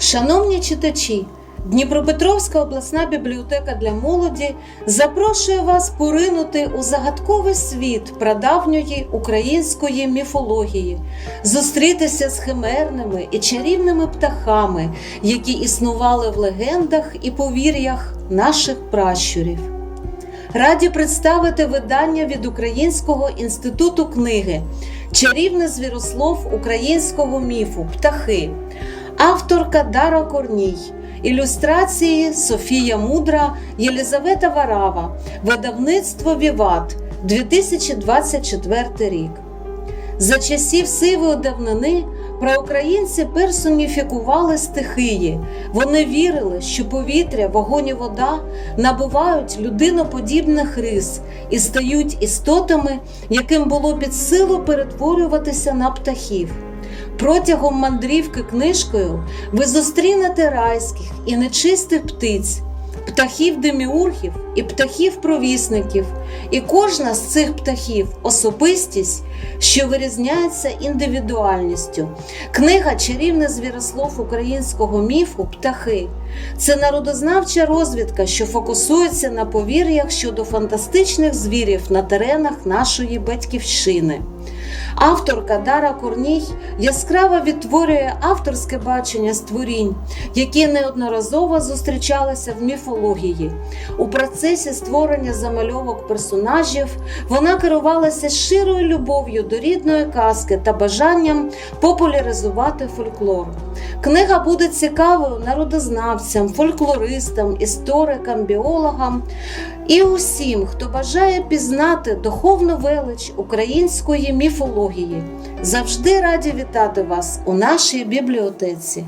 Шановні читачі, Дніпропетровська обласна бібліотека для молоді запрошує вас поринути у загадковий світ прадавньої української міфології, зустрітися з химерними і чарівними птахами, які існували в легендах і повір'ях наших пращурів. Раді представити видання від Українського інституту книги Чарівний звірослов українського міфу Птахи, авторка Дара Корній, ілюстрації Софія Мудра, Єлізавета Варава, видавництво Віват 2024 рік. За часів сивої давнини проукраїнці персоніфікували стихії. Вони вірили, що повітря, вогонь і вода набувають людиноподібних рис і стають істотами, яким було під силу перетворюватися на птахів. Протягом мандрівки книжкою ви зустрінете райських і нечистих птиць, птахів деміургів і птахів провісників, і кожна з цих птахів особистість, що вирізняється індивідуальністю. Книга Чарівний звірослов українського міфу Птахи це народознавча розвідка, що фокусується на повір'ях щодо фантастичних звірів на теренах нашої батьківщини. Авторка Дара Корній яскраво відтворює авторське бачення створінь, які неодноразово зустрічалися в міфології. У процесі створення замальовок персонажів вона керувалася щирою любов'ю до рідної казки та бажанням популяризувати фольклор. Книга буде цікавою народознавцям, фольклористам, історикам, біологам і усім, хто бажає пізнати духовну велич української міфології. Завжди раді вітати вас у нашій бібліотеці.